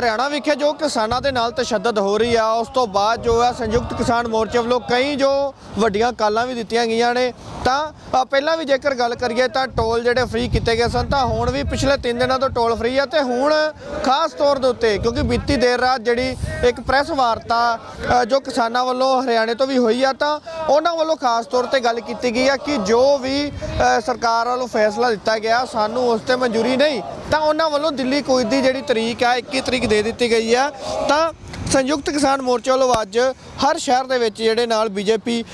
ਹਰਿਆਣਾ ਵਿਖੇ ਜੋ ਕਿਸਾਨਾਂ ਦੇ ਨਾਲ ਤਸ਼ੱਦਦ ਹੋ ਰਹੀ ਆ, ਉਸ ਤੋਂ ਬਾਅਦ ਜੋ ਹੈ ਸੰਯੁਕਤ ਕਿਸਾਨ ਮੋਰਚੇ ਵੱਲੋਂ ਕਈ ਜੋ ਵੱਡੀਆਂ ਕਾਲਾਂ ਵੀ ਦਿੱਤੀਆਂ ਗਈਆਂ ਨੇ, ਤਾਂ ਪਹਿਲਾਂ ਵੀ ਜੇਕਰ ਗੱਲ ਕਰੀਏ ਤਾਂ ਟੋਲ ਜਿਹੜੇ ਫ੍ਰੀ ਕੀਤੇ ਗਏ ਸਨ, ਤਾਂ ਹੁਣ ਵੀ ਪਿਛਲੇ 3 ਦਿਨਾਂ ਤੋਂ ਟੋਲ ਫ੍ਰੀ ਆ ਤੇ ਹੁਣ ਖਾਸ ਤੌਰ ਦੇ ਉੱਤੇ, ਕਿਉਂਕਿ ਬੀਤੀ ਦੇਰ ਰਾਤ ਜਿਹੜੀ ਇੱਕ ਪ੍ਰੈਸ ਵਾਰਤਾ ਜੋ ਕਿਸਾਨਾਂ ਵੱਲੋਂ ਹਰਿਆਣੇ ਤੋਂ ਵੀ ਹੋਈ ਆ, ਤਾਂ ਉਹਨਾਂ ਵੱਲੋਂ ਖਾਸ ਤੌਰ ਤੇ ਗੱਲ ਕੀਤੀ ਗਈ ਆ ਕਿ ਜੋ ਵੀ ਸਰਕਾਰ ਵੱਲੋਂ ਫੈਸਲਾ ਦਿੱਤਾ ਗਿਆ, ਸਾਨੂੰ ਉਸ ਤੇ ਮਨਜ਼ੂਰੀ ਨਹੀਂ, ਤਾਂ ਉਹਨਾਂ ਵੱਲੋਂ ਦਿੱਲੀ ਕੋਈ ਦੀ ਜਿਹੜੀ ਤਰੀਕ ਆ 21 ਤਰੀਕ ਦੇ ਦਿੱਤੀ ਗਈ ਆ। ਤਾਂ ਸੰਯੁਕਤ ਕਿਸਾਨ ਮੋਰਚੇ ਵੱਲੋਂ ਅੱਜ ਹਰ ਸ਼ਹਿਰ ਦੇ ਵਿੱਚ ਜਿਹੜੇ ਨਾਲ ਬੀਜੇਪੀ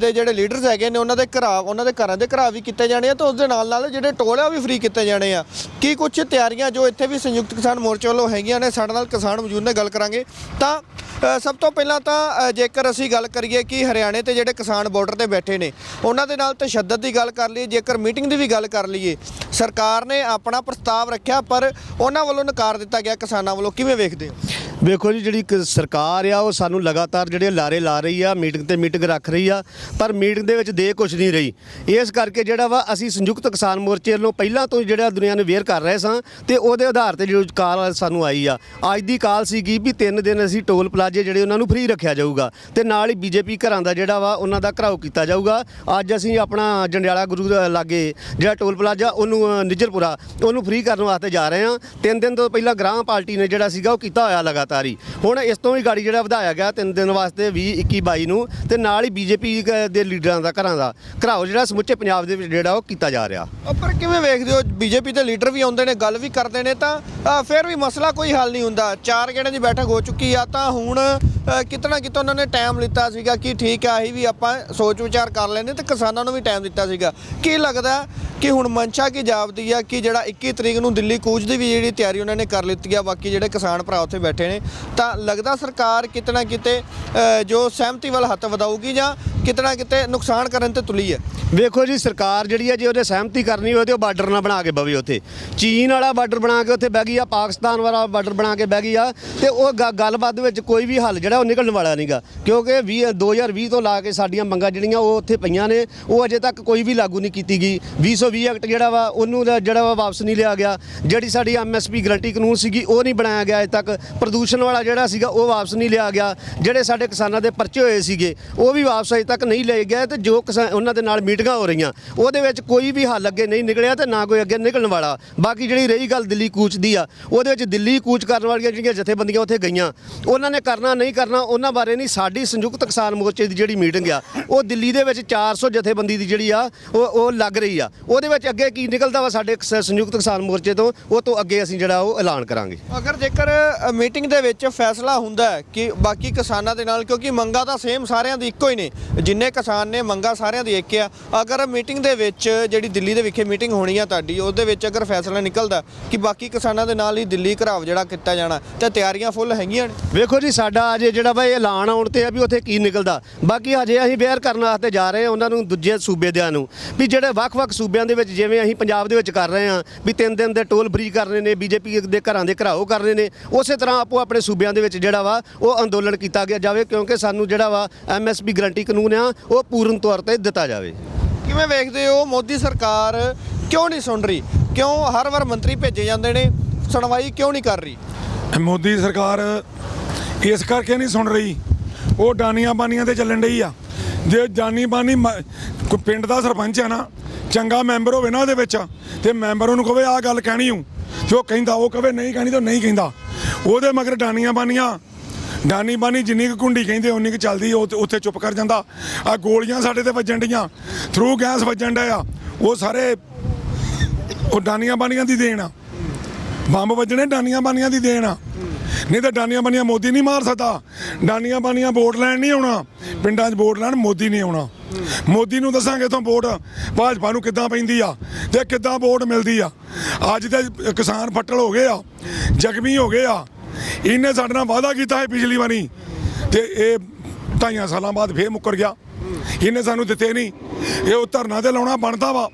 ਦੇ ਜਿਹੜੇ ਲੀਡਰਸ ਹੈਗੇ ਨੇ, ਉਹਨਾਂ ਦੇ ਘਰਾਂ, ਉਹਨਾਂ ਦੇ ਘਰਾਂ ਦੇ ਘਰਾਂ ਵੀ ਕੀਤੇ ਜਾਣੇ ਆ ਤੇ ਉਸ ਦੇ ਨਾਲ ਨਾਲ ਜਿਹੜੇ ਟੋਲ ਆ ਵੀ ਫ੍ਰੀ ਕੀਤੇ ਜਾਣੇ ਆ। ਕੀ ਕੁਝ ਤਿਆਰੀਆਂ ਜੋ ਇੱਥੇ ਵੀ ਸੰਯੁਕਤ ਕਿਸਾਨ ਮੋਰਚੇ ਵੱਲੋਂ ਹੈਗੀਆਂ ਨੇ, ਸਾਡੇ ਨਾਲ ਕਿਸਾਨ ਮੌਜੂਦ ਨੇ, ਗੱਲ ਕਰਾਂਗੇ। ਤਾਂ ਸਭ ਤੋਂ ਪਹਿਲਾਂ ਤਾਂ ਜੇਕਰ ਅਸੀਂ ਗੱਲ ਕਰੀਏ ਕਿ ਹਰਿਆਣੇ ਤੇ ਜਿਹੜੇ ਕਿਸਾਨ ਬਾਰਡਰ ਤੇ ਬੈਠੇ ਨੇ, ਉਹਨਾਂ ਦੇ ਨਾਲ ਤਸ਼ੱਦਦ ਦੀ ਗੱਲ ਕਰ ਲਈਏ, ਜੇਕਰ ਮੀਟਿੰਗ ਦੀ ਵੀ ਗੱਲ ਕਰ ਲਈਏ, ਸਰਕਾਰ ਨੇ ਆਪਣਾ ਪ੍ਰਸਤਾਵ ਰੱਖਿਆ, ਪਰ ਉਹਨਾਂ ਵੱਲੋਂ ਨਕਾਰ ਦਿੱਤਾ ਗਿਆ ਕਿਸਾਨਾਂ ਵੱਲੋਂ। ਕਿਵੇਂ ਵੇਖਦੇ ਹੋ? ਵੇਖੋ ਜੀ ਜਿਹੜੀ ਇੱਕ ਸਰਕਾਰ ਆ ਉਹ ਸਾਨੂੰ ਲਗਾਤਾਰ ਜਿਹੜੇ ਲਾਰੇ ਲਾ ਰਹੀ ਆ ਮੀਟਿੰਗ ਤੇ ਮੀਟਿੰਗ ਰੱਖ ਰਹੀ ਆ ਪਰ ਮੀਟਿੰਗ ਦੇ ਵਿੱਚ ਦੇ ਕੁਝ ਨਹੀਂ ਰਹੀ। ਇਸ ਕਰਕੇ ਜਿਹੜਾ ਵਾ ਅਸੀਂ ਸੰਯੁਕਤ ਕਿਸਾਨ ਮੋਰਚੇ ਵੱਲੋਂ ਪਹਿਲਾਂ ਤੋਂ ਜਿਹੜਾ ਦੁਨੀਆ ਨੂੰ ਵੇਅਰ ਕਰ ਰਹੇ ਸਾਂ ਤੇ ਉਹਦੇ ਆਧਾਰ ਤੇ ਜਿਹੜੀ ਕਾਲ ਸਾਨੂੰ ਆਈ ਆ। ਅੱਜ ਦੀ ਕਾਲ ਸੀਗੀ ਵੀ ਤਿੰਨ ਦਿਨ ਅਸੀਂ ਟੋਲ ਪਲਾਜ਼ੇ ਜਿਹੜੇ ਉਹਨਾਂ ਨੂੰ ਫ੍ਰੀ ਰੱਖਿਆ ਜਾਊਗਾ ਤੇ ਨਾਲ ਹੀ ਬੀਜੇਪੀ ਘਰਾਂ ਦਾ ਜਿਹੜਾ ਵਾ ਉਹਨਾਂ ਦਾ ਘਰਾਓ ਕੀਤਾ ਜਾਊਗਾ। ਅੱਜ ਅਸੀਂ ਆਪਣਾ ਜੰਡਿਆਲਾ ਗੁਰੂ ਲਾਗੇ ਜਿਹੜਾ ਟੋਲ ਪਲਾਜ਼ਾ ਉਹਨੂੰ ਅ, ਨਿੱਜਰਪੁਰਾ ਉਹਨੂੰ ਫ੍ਰੀ ਕਰਨ ਵਾਸਤੇ ਜਾ ਰਹੇ ਹਾਂ। ਤਿੰਨ ਦਿਨ ਤੋਂ ਪਹਿਲਾਂ ਗ੍ਰਾਮ ਪਾਰਟੀ ਨੇ ਜਿਹੜਾ ਸੀਗਾ ਉਹ ਕੀਤਾ ਹੋਇਆ ਲਗਾਤਾਰ। ਹੀ ਹੁਣ ਇਸ ਤੋਂ ਵੀ ਗਾੜੀ ਜਿਹੜਾ ਵਧਾਇਆ ਗਿਆ ਤਿੰਨ ਦਿਨ ਵਾਸਤੇ 20 21 22 ਨੂੰ ਤੇ ਨਾਲ ਹੀ ਬੀਜੇਪੀ ਦੇ ਲੀਡਰਾਂ ਦਾ ਘਰਾਂ ਦਾ। ਘਰਾਓ ਜਿਹੜਾ ਸਮੁੱਚੇ ਪੰਜਾਬ ਦੇ ਵਿੱਚ ਜਿਹੜਾ ਉਹ ਕੀਤਾ ਜਾ ਰਿਹਾ। ਅ, ਪਰ ਕਿਵੇਂ ਵੇਖਦੇ ਹੋ? ਬੀਜੇਪੀ ਦੇ ਲੀਡਰ ਵੀ ਆਉਂਦੇ ਨੇ ਗੱਲ ਵੀ ਕਰਦੇ ਨੇ ਤਾਂ ਫਿਰ ਵੀ ਮਸਲਾ ਕੋਈ ਹੱਲ ਨਹੀਂ ਹੁੰਦਾ। ਚਾਰ ਗੇੜਿਆਂ ਦੀ ਬੈਠਕ ਹੋ ਚੁੱਕੀ ਆ ਤਾਂ ਹੁਣ ਅ, ਕਿਤਨਾ ਕਿਤੇ ਉਹਨਾਂ ਨੇ ਟਾਈਮ ਲਿੱਤਾ ਸੀਗਾ ਕਿ ਠੀਕ ਆ ਅਸੀਂ ਵੀ ਆਪਾਂ ਸੋਚ ਵਿਚਾਰ ਕਰ ਲੈਂਦੇ ਤੇ ਕਿਸਾਨਾਂ ਨੂੰ ਵੀ ਟਾਈਮ ਦਿੱਤਾ ਸੀਗਾ। ਕੀ ਲੱਗਦਾ ਕਿ ਹੁਣ ਮਨਸ਼ਾ ਕੀ ਜਾਪਦੀ ਆ ਕਿ ਜਿਹੜਾ 21 ਤਰੀਕ ਨੂੰ ਦਿੱਲੀ ਕੂਚ ਦੀ ਵੀ ਜਿਹੜੀ ਤਿਆਰੀ ਉਹਨਾਂ ਨੇ ਕਰ ਲਿੱਤੀ ਆ ਬਾਕੀ ਜਿਹੜੇ ਕਿਸਾਨ ਭਰਾ ਉੱਥੇ ਬੈਠੇ ਨੇ ਤਾਂ ਲੱਗਦਾ ਸਰਕਾਰ ਕਿਤੇ ਨਾ ਕਿਤੇ ਜੋ ਸਹਿਮਤੀ ਵੱਲ ਹੱਥ ਵਧਾਊਗੀ ਜਾਂ ਕਿਤੇ ਨਾ ਕਿਤੇ ਨੁਕਸਾਨ ਕਰਨ ਤੇ ਤੁਲੀ ਹੈ। ਵੇਖੋ ਜੀ, ਸਰਕਾਰ ਜਿਹੜੀ ਹੈ ਜੇ ਉਹਦੇ ਸਹਿਮਤੀ ਕਰਨੀ ਹੋਵੇ ਤੇ ਉਹ ਬਾਰਡਰ ਨਾ ਬਣਾ ਕੇ ਬਵੇ ਉੱਥੇ। ਚੀਨ ਵਾਲਾ ਬਾਰਡਰ ਬਣਾ ਕੇ ਉੱਥੇ ਬਹਿ ਗਈ ਆ, ਪਾਕਿਸਤਾਨ ਵਾਲਾ ਬਾਰਡਰ ਬਣਾ ਕੇ ਬਹਿ ਗਈ ਆ, ਤੇ ਉਹ ਗ- ਗੱਲਬਾਤ ਵਿੱਚ ਕੋਈ ਵੀ ਹੱਲ ਜਿਹੜਾ ਉਹ ਨਿਕਲਣ ਵਾਲਾ ਨਹੀਂਗਾ। ਕਿਉਂਕਿ 20 2020 ਤੋਂ ਲਾ ਕੇ ਸਾਡੀਆਂ ਮੰਗਾਂ ਜਿਹੜੀਆਂ ਉਹ ਉੱਥੇ ਪਈਆਂ ਨੇ, ਉਹ ਅਜੇ ਤੱਕ ਕੋਈ ਵੀ ਲਾਗੂ ਨਹੀਂ ਕੀਤੀ ਗਈ। 220 ਐਕਟ ਜਿਹੜਾ ਵਾ, ਉਹਨੂੰ ਜਿਹੜਾ ਵਾ ਵਾਪਸ ਨਹੀਂ ਲਿਆ ਗਿਆ। ਜਿਹੜੀ ਸਾਡੀ ਐਮਐਸਪੀ ਗਰੰਟੀ ਕਾਨੂੰਨ ਸੀਗੀ, ਉਹ ਨਹੀਂ ਬਣਾਇਆ ਗਿਆ ਅਜੇ ਤੱਕ। ਪ੍ਰਦੂਸ਼ਣ ਵਾਲਾ ਜਿਹੜਾ ਸੀਗਾ, ਉਹ ਵਾਪਸ ਨਹੀਂ ਲਿਆ ਗਿਆ। ਜਿਹੜੇ ਸਾਡੇ ਕਿਸਾਨਾਂ ਦੇ ਪਰਚੇ ਹੋਏ ਸੀਗੇ, ਉਹ ਵੀ ਵਾਪਸ ਅਜੇ ਤੱਕ ਨਹੀਂ ਲਏ ਗਏ ਤੇ ਜੋ ਕਿਸਾ- ਉਹਨਾਂ ਦੇ ਨਾਲ ਮੀਟਿੰਗਾਂ ਹੋ ਰਹੀਆਂ, ਉਹਦੇ ਵਿੱਚ ਕੋਈ ਵੀ ਹੱਲ ਅੱਗੇ ਨਹੀਂ ਨਿਕਲਿਆ ਤੇ ਨਾ ਕੋਈ ਅੱਗੇ ਨਿਕਲਣ ਵਾਲਾ। ਬਾਕੀ ਜਿਹੜੀ ਰਹੀ ਗੱਲ ਦਿੱਲੀ ਕੂਚ ਦੀ ਆ, ਉਹਦੇ ਵਿੱਚ ਦਿੱਲੀ ਕੂਚ ਕਰਨ ਵਾਲੀਆਂ ਜਿਹੜੀਆਂ ਜਥੇਬੰਦੀਆਂ ਉੱਥੇ ਗਈਆਂ, ਉਹਨਾਂ ਨੇ ਕਰਨਾ ਨਹੀਂ ਕਰਨਾ, ਉਹਨਾਂ ਬਾਰੇ ਨਹੀਂ ਸਾਡੀ ਸੰਯੁਕਤ ਕਿਸਾਨ ਮੋਰਚੇ ਦੀ ਜਿਹੜੀ ਮੀਟਿੰਗ ਆ, ਉਹ ਦਿੱਲੀ ਦੇ ਵਿੱਚ 400 ਜਥੇਬੰਦੀ ਦੀ ਜਿਹੜੀ ਆ, ਉਹ ਉਹ ਲੱਗ ਰਹੀ ਆ। ਉਹਦੇ ਵਿੱਚ ਅੱਗੇ ਕੀ ਨਿਕਲਦਾ ਵਾ ਸਾਡੇ ਸੰਯੁਕਤ ਕਿਸਾਨ ਮੋਰਚੇ ਤੋਂ, ਉਹ ਤੋਂ ਅੱਗੇ ਅਸੀਂ ਜਿਹੜਾ ਉਹ ਐਲਾਨ ਕਰਾਂਗੇ। ਅਗਰ ਜੇਕਰ ਮੀਟਿੰਗ ਦੇ ਵਿੱਚ ਫੈਸਲਾ ਹੁੰਦਾ ਹੈ ਕਿ ਬਾਕੀ ਕਿਸਾਨਾਂ ਦੇ ਨਾਲ, ਕਿਉਂਕਿ ਮੰਗਾਂ ਤਾਂ ਸੇਮ ਸਾਰਿਆਂ ਦੀ ਇੱਕੋ ਹੀ ਨੇ। ਜਿੰਨੇ ਕਿਸਾਨ ਨੇ ਮੰਗਾਂ ਸਾਰਿਆਂ ਦੀ ਇੱਕ ਆ। ਅਗਰ ਮੀਟਿੰਗ ਦੇ ਵਿੱਚ ਜਿਹੜੀ ਦਿੱਲੀ ਦੇ ਵਿਖੇ ਮੀਟਿੰਗ ਹੋਣੀ ਆ ਤੁਹਾਡੀ, ਉਹਦੇ ਵਿੱਚ ਅਗਰ ਫੈਸਲਾ ਨਿਕਲਦਾ ਕਿ ਬਾਕੀ ਕਿਸਾਨਾਂ ਦੇ ਨਾਲ ਹੀ ਦਿੱਲੀ ਘਰਾਵ ਜਿਹੜਾ ਕੀਤਾ ਜਾਣਾ, ਤੇ ਤਿਆਰੀਆਂ ਫੁੱਲ ਹੈਗੀਆਂ ਨੇ। ਵੇਖੋ ਜੀ, ਸਾਡਾ ਅਜੇ ਜਿਹੜਾ ਵਾ ਇਹ ਐਲਾਨ ਆਉਣ ਤੇ ਆ ਵੀ ਉੱਥੇ ਕੀ ਨਿਕਲਦਾ। ਬਾਕੀ ਹਜੇ ਅਸੀਂ ਬੇਅਰ ਕਰਨ ਵਾਸਤੇ ਜਾ ਰਹੇ ਹਾਂ, ਉਹਨਾਂ ਨੂੰ ਦੂਜੇ ਸੂਬੇ ਦਿਆਂ ਨੂੰ। ਵੀ ਜਿਹੜੇ ਵੱਖ-ਵੱਖ ਸੂਬਿਆਂ ਦੇ ਵਿੱਚ ਜਿਵੇਂ ਅਸੀਂ ਪੰਜਾਬ ਦੇ ਵਿੱਚ ਕਰ ਰਹੇ ਹਾਂ, ਵੀ ਤਿੰਨ ਦਿਨ ਦੇ ਟੋਲ ਫ੍ਰੀ ਕਰਨੇ ਨੇ, ਬੀਜੇਪੀ ਦੇ ਘਰਾਂ ਦੇ ਘਰਾਓ ਕਰਨੇ ਨੇ, ਉਸੇ ਤਰ੍ਹਾਂ ਆਪੋ ਆਪਣੇ ਸੂਬਿਆਂ ਦੇ ਵਿੱਚ ਜਿਹੜਾ ਵਾ ਉਹ ਅੰਦੋਲਨ ਕੀਤਾ ਗਿਆ ਜਾਵੇ ਕਿਉਂਕਿ ਸਾਨੂੰ ਜਿਹੜਾ ਵਾ ਐਮਐਸਪੀ ਗਰੰਟੀ ਕਾਨੂੰਨ ਆ ਉਹ ਪੂਰਨ ਤੌਰ ਤੇ ਦਿੱਤਾ ਜਾਵੇ। ਕਿਵੇਂ ਵੇਖਦੇ ਹੋ ਮੋਦੀ ਸਰਕਾਰ ਕਿਉਂ ਨਹੀਂ ਸੁਣ ਰਹੀ? ਕਿਉਂ ਹਰ ਵਾਰ ਮੰਤਰੀ ਭੇਜੇ ਜਾਂਦੇ ਨੇ ਸੁਣਵਾਈ ਕਿਉਂ ਨਹੀਂ ਕਰ ਰਹੀ? ਮੋਦੀ ਸਰਕਾਰ ਇਸ ਕਰਕੇ ਨਹੀਂ ਸੁਣ ਰਹੀ। ਉਹ ਡਾਨੀਆਂ ਬਾਨੀਆਂ ਤੇ ਚੱਲਣ ਡਈ ਆ। ਜੇ ਜਾਨੀ ਬਾਨੀ ਕੋਈ ਪਿੰਡ ਦਾ ਸਰਪੰਚ ਆ ਨਾ ਚੰਗਾ ਮੈਂਬਰ ਹੋਵੇ ਨਾ ਉਹਦੇ ਵਿੱਚ ਤੇ ਮੈਂਬਰ ਉਹਨੂੰ ਕਹੇ ਆਹ ਗੱਲ ਕਹਿਣੀ ਹੂੰ ਜੋ ਕਹਿੰਦਾ ਉਹ ਕਹੇ ਨਹੀਂ ਕਹਿਣੀ ਤਾਂ ਨਹੀਂ ਕਹਿੰਦਾ। ਉਹਦੇ ਮਗਰ ਡਾਨੀਆਂ ਬਾਨੀਆਂ। ਡਾਨੀ ਬਾਨੀ ਜਿੰਨੀ ਕੁ ਕੁੰਡੀ ਕਹਿੰਦੇ ਉਨੀ ਕੁ ਚੱਲਦੀ ਉਹ ਤੇ ਉੱਥੇ ਚੁੱਪ ਕਰ ਜਾਂਦਾ। ਆ ਗੋਲੀਆਂ ਸਾਡੇ ਤੇ ਵੱਜਣ ਡੀਆਂ ਥਰੂ ਗੈਸ ਵੱਜਣ ਡਿਆ ਉਹ ਸਾਰੇ ਉਹ ਡਾਨੀਆਂ ਬਾਨੀਆਂ ਦੀ ਦੇਣ ਆ। ਬੰਬ ਵੱਜਣੇ ਡਾਨੀਆਂ ਬਾਨੀਆਂ ਦੀ ਦੇਣ ਆ। ਨਹੀਂ ਤਾਂ ਡਾਨੀਆਂ ਬਾਨੀਆਂ ਮੋਦੀ ਨਹੀਂ ਮਾਰ ਸਕਦਾ। ਡਾਨੀਆਂ ਬਾਨੀਆਂ ਵੋਟ ਲੈਣ ਨਹੀਂ ਆਉਣਾ। ਪਿੰਡਾਂ 'ਚ ਵੋਟ ਲੈਣ ਮੋਦੀ ਨਹੀਂ ਆਉਣਾ। ਮੋਦੀ ਨੂੰ ਦੱਸਾਂਗੇ ਤੋਂ ਵੋਟ ਭਾਜਪਾ ਨੂੰ ਕਿੱਦਾਂ ਪੈਂਦੀ ਆ ਤੇ ਕਿੱਦਾਂ ਵੋਟ ਮਿਲਦੀ ਆ। ਅੱਜ ਤੇ ਕਿਸਾਨ ਫੱਟਲ ਹੋ ਗਏ ਆ, ਜ਼ਖਮੀ ਹੋ ਗਏ ਆ। ਇਹਨੇ ਸਾਡੇ ਨਾਲ ਵਾਅਦਾ ਕੀਤਾ ਹੈ ਪਿਛਲੀ ਵਾਰੀ ਤੇ ਇਹ ਢਾਈਆਂ ਸਾਲਾਂ ਬਾਅਦ ਫੇਰ ਮੁੱਕਰ ਗਿਆ। ਇਹਨੇ ਸਾਨੂੰ ਦਿੱਤੇ ਨਹੀਂ। ਇਹ ਉਹ ਧਰਨਾ ਤੇ ਲਾਉਣਾ ਬਣਦਾ ਵਾ।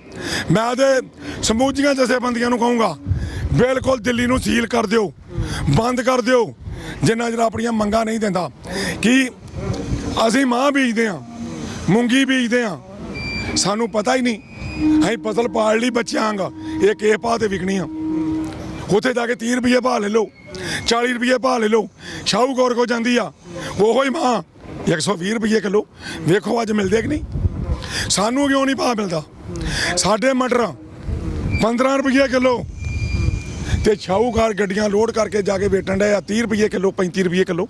ਮੈਂ ਤੇ ਸਮੂਜੀਆਂ ਜਥੇਬੰਦੀਆਂ ਨੂੰ ਕਹੂੰਗਾ, ਬਿਲਕੁਲ ਦਿੱਲੀ ਨੂੰ ਸੀਲ ਕਰ ਦਿਓ, ਬੰਦ ਕਰ ਦਿਓ। ਜਿੰਨਾ ਚਿਰ ਆਪਣੀਆਂ ਮੰਗਾਂ ਨਹੀਂ ਦਿੰਦਾ। ਕਿ ਅਸੀਂ ਮਾਂ ਬੀਜਦੇ ਆ ਮੂੰਗੀ ਬੀਜਦੇ ਆ। ਸਾਨੂੰ ਪਤਾ ਹੀ ਨਹੀਂ। ਅਸੀਂ ਫਸਲ ਪਾਲ ਲਈ ਬੱਚਿਆਂ ਇਹ ਕਿਸ ਭਾਅ ਤੇ ਵਿਕਣੀ ਆ ਉੱਥੇ ਜਾ ਕੇ 30 ਰੁਪਏ ਭਾਅ ਲੈ ਲਓ 40 ਰੁਪਏ ਭਾਅ ਲੈ ਲਓ। ਸ਼ਾਹੂਕੌਰ ਕੋ ਜਾਂਦੀ ਆ। ਉਹੋ ਹੀ ਮਾਂ। 120 ਰੁਪਏ ਕਿਲੋ। ਵੇਖੋ ਅੱਜ ਮਿਲਦੇ ਕਿ ਨਹੀਂ। ਸਾਨੂੰ ਕਿਉਂ ਨਹੀਂ ਭਾਅ ਮਿਲਦਾ? ਸਾਡੇ ਮਟਰ 15 ਰੁਪਏ ਕਿਲੋ। ਤੇ ਸ਼ਾਹੂਕਾਰ ਗੱਡੀਆਂ ਲੋਡ ਕਰਕੇ ਜਾ ਕੇ ਵੇਚਣ ਡਏ ਆ। 30 ਰੁਪਏ ਕਿਲੋ 35 ਰੁਪਏ ਕਿਲੋ।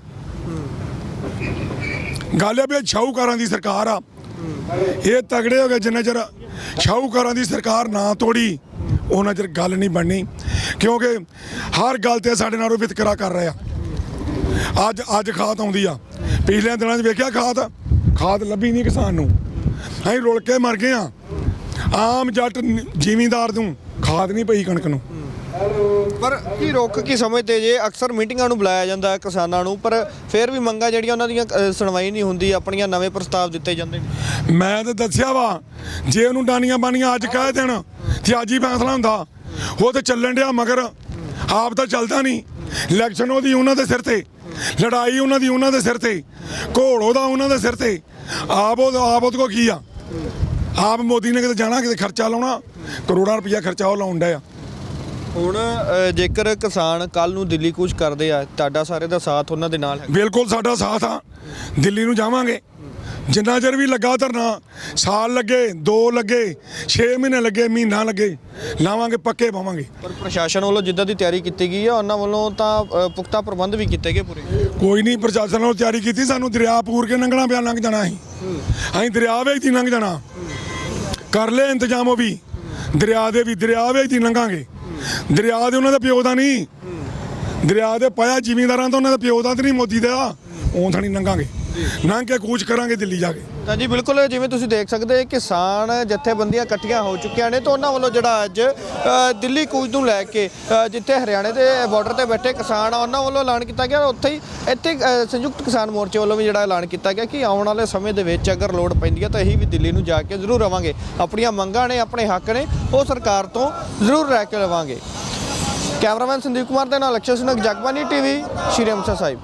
ਗੱਲ ਇਹ ਵੀ ਇਹ ਸ਼ਾਹੂਕਾਰਾਂ ਦੀ ਸਰਕਾਰ ਆ। ਇਹ ਤਗੜੇ ਹੋ ਗਏ ਜਿੰਨਾ ਚਿਰ ਸ਼ਾਹੂਕਾਰਾਂ ਦੀ ਸਰਕਾਰ ਨਾ ਤੋੜੀ, ਉਹਨਾਂ ਚਿਰ ਗੱਲ ਨਹੀਂ ਬਣਨੀ। ਕਿਉਂਕਿ ਹਰ ਗੱਲ ਤੇ ਸਾਡੇ ਨਾਲ ਉਹ ਵਿਤਕਰਾ ਕਰ ਰਹੇ ਆ। ਅੱਜ ਅੱਜ ਖਾਦ ਆਉਂਦੀ ਆ। ਪਿਛਲੇ ਦਿਨਾਂ 'ਚ ਵੇਖਿਆ ਖਾਦ? ਖਾਦ ਲੱਭੀ ਨਹੀਂ ਕਿਸਾਨ ਨੂੰ। ਅਸੀਂ ਰੁਲ ਕੇ ਮਰ ਗਏ ਆ। ਆਮ ਜੱਟ ਨ- ਜ਼ਿਮੀਂਦਾਰ ਨੂੰ ਖਾਦ ਨਹੀਂ ਪਈ ਕਣਕ ਨੂੰ। ਪਰ ਕੀ ਰੋਕ ਕੀ ਸਮਝਦੇ ਜੇ? ਅਕਸਰ ਮੀਟਿੰਗਾਂ ਨੂੰ ਬੁਲਾਇਆ ਜਾਂਦਾ ਹੈ ਕਿਸਾਨਾਂ ਨੂੰ ਪਰ ਫਿਰ ਵੀ ਮੰਗਾਂ ਜਿਹੜੀਆਂ ਉਹਨਾਂ ਦੀਆਂ ਅ, ਸੁਣਵਾਈ ਨਹੀਂ ਹੁੰਦੀ ਆਪਣੀਆਂ ਨਵੇਂ ਪ੍ਰਸਤਾਵ ਦਿੱਤੇ ਜਾਂਦੇ ਨੇ। ਮੈਂ ਤਾਂ ਦੱਸਿਆ ਵਾ ਜੇ ਉਹਨੂੰ ਡਾਨੀਆਂ ਬਾਨੀਆਂ ਅੱਜ ਕਹਿ ਦੇਣ ਤੇ ਅੱਜ ਹੀ ਫੈਸਲਾ ਹੁੰਦਾ। ਉਹ ਤੇ ਚੱਲਣ ਡਿਆ ਮਗਰ ਆਪ ਤਾਂ ਚੱਲਦਾ ਨਹੀਂ। ਇਲੈਕਸ਼ਨ ਉਹਦੀ ਉਹਨਾਂ ਦੇ ਸਿਰ ਤੇ ਲੜਾਈ ਉਹਨਾਂ ਦੀ ਉਹਨਾਂ ਦੇ ਸਿਰ ਤੇ ਘੋੜ ਉਹਦਾ ਉਹਨਾਂ ਦੇ ਸਿਰ ਤੇ। ਆਪ ਉਹ ਆਪ ਉਹਦੇ ਕੋ ਕੀ ਆ? ਆਪ ਮੋਦੀ ਨੇ ਕਿਤੇ ਜਾਣਾ ਕਿਤੇ ਖਰਚਾ ਲਾਉਣਾ? ਕਰੋੜਾਂ ਰੁਪਈਆ ਖਰਚਾ ਉਹ ਲਾਉਣ ਡਿਆ। ਹੁਣ ਅ, ਜੇਕਰ ਕਿਸਾਨ ਕੱਲ ਨੂੰ ਦਿੱਲੀ ਕੂਚ ਕਰਦੇ ਆ ਤੁਹਾਡਾ ਸਾਰੇ ਦਾ ਸਾਥ ਉਹਨਾਂ ਦੇ ਨਾਲ ਹੈ ਬਿਲਕੁਲ ਸਾਡਾ ਸਾਥ ਆ। ਦਿੱਲੀ ਨੂੰ ਜਾਵਾਂਗੇ। ਜਿੰਨਾ ਚਿਰ ਵੀ ਲੱਗਾ ਧਰਨਾ ਸਾਲ ਲੱਗੇ 2 ਲੱਗੇ 6 ਮਹੀਨੇ ਲੱਗੇ ਮਹੀਨਾ ਲੱਗੇ ਲਾਵਾਂਗੇ ਪੱਕੇ ਪਾਵਾਂਗੇ। ਪਰ ਪ੍ਰਸ਼ਾਸਨ ਵੱਲੋਂ ਜਿੱਦਾਂ ਦੀ ਤਿਆਰੀ ਕੀਤੀ ਗਈ ਹੈ ਉਹਨਾਂ ਵੱਲੋਂ ਤਾਂ ਅ, ਪੁਖਤਾ ਪ੍ਰਬੰਧ ਵੀ ਕੀਤੇ ਗਏ ਪੂਰੇ। ਕੋਈ ਨਹੀਂ ਪ੍ਰਸ਼ਾਸਨ ਨੂੰ ਤਿਆਰੀ ਕੀਤੀ ਸਾਨੂੰ ਦਰਿਆ ਪੂਰ ਕੇ ਲੰਘਣਾ ਪਿਆ ਲੰਘ ਜਾਣਾ ਅਸੀਂ। ਅਸੀਂ ਦਰਿਆ ਵੇਚ ਦੀ ਲੰਘ ਜਾਣਾ। ਕਰ ਲੈ ਇੰਤਜ਼ਾਮ ਉਹ ਵੀ। ਦਰਿਆ ਦੇ ਵੀ ਦਰਿਆ ਵੇਚ ਦੀ ਲੰਘਾਂਗੇ। ਦਰਿਆ ਦੇ ਉਹਨਾਂ ਦਾ ਪਿਓ ਦਾ ਨਹੀਂ। ਦਰਿਆ ਦੇ ਪਾਇਆ ਜ਼ਿਮੀਂਦਾਰਾਂ ਦਾ ਉਹਨਾਂ ਦਾ ਪਿਓ ਦਾ ਤੇ ਨਹੀਂ ਮੋਦੀ ਦਾ। ਉਹ ਥਾਣੀ ਲੰਘਾਂਗੇ ਲੰਘ ਕੇ ਕੂਚ ਕਰਾਂਗੇ ਦਿੱਲੀ ਜਾ ਕੇ। ਤਾਂ ਜੀ ਬਿਲਕੁਲ ਜਿਵੇਂ ਤੁਸੀਂ ਦੇਖ ਸਕਦੇ ਕਿਸਾਨ ਜਥੇਬੰਦੀਆਂ ਇਕੱਠੀਆਂ ਹੋ ਚੁੱਕੀਆਂ ਨੇ ਤਾਂ ਉਹਨਾਂ ਵੱਲੋਂ ਜਿਹੜਾ ਅੱਜ ਅ, ਦਿੱਲੀ ਕੂਚ ਨੂੰ ਲੈ ਕੇ ਅ, ਜਿੱਥੇ ਹਰਿਆਣੇ ਦੇ ਬਾਰਡਰ ਤੇ ਬੈਠੇ ਕਿਸਾਨ ਆ ਉਹਨਾਂ ਵੱਲੋਂ ਐਲਾਨ ਕੀਤਾ ਗਿਆ ਉੱਥੇ ਹੀ ਇੱਥੇ ਅ, ਸੰਯੁਕਤ ਕਿਸਾਨ ਮੋਰਚੇ ਵੱਲੋਂ ਵੀ ਜਿਹੜਾ ਐਲਾਨ ਕੀਤਾ ਗਿਆ ਕਿ ਆਉਣ ਵਾਲੇ ਸਮੇਂ ਦੇ ਵਿੱਚ ਅਗਰ ਲੋੜ ਪੈਂਦੀ ਹੈ ਤਾਂ ਅਸੀਂ ਵੀ ਦਿੱਲੀ ਨੂੰ ਜਾ ਕੇ ਜ਼ਰੂਰ ਰਵਾਂਗੇ ਆਪਣੀਆਂ ਮੰਗਾਂ ਨੇ ਆਪਣੇ ਹੱਕ ਨੇ ਉਹ ਸਰਕਾਰ ਤੋਂ ਜ਼ਰੂਰ ਰਹਿ ਕੇ ਲਵਾਂਗੇ। ਕੈਮਰਾਮੈਨ ਸੰਦੀਪ ਕੁਮਾਰ ਦੇ ਨਾਲ ਅਕਸ਼ਰ ਸਿੰਘ ਜਗਬਾਨੀ ਟੀਵੀ ਸ਼੍ਰੀ ਅੰਮ੍ਰਿਤਸਰ ਸਾਹਿਬ।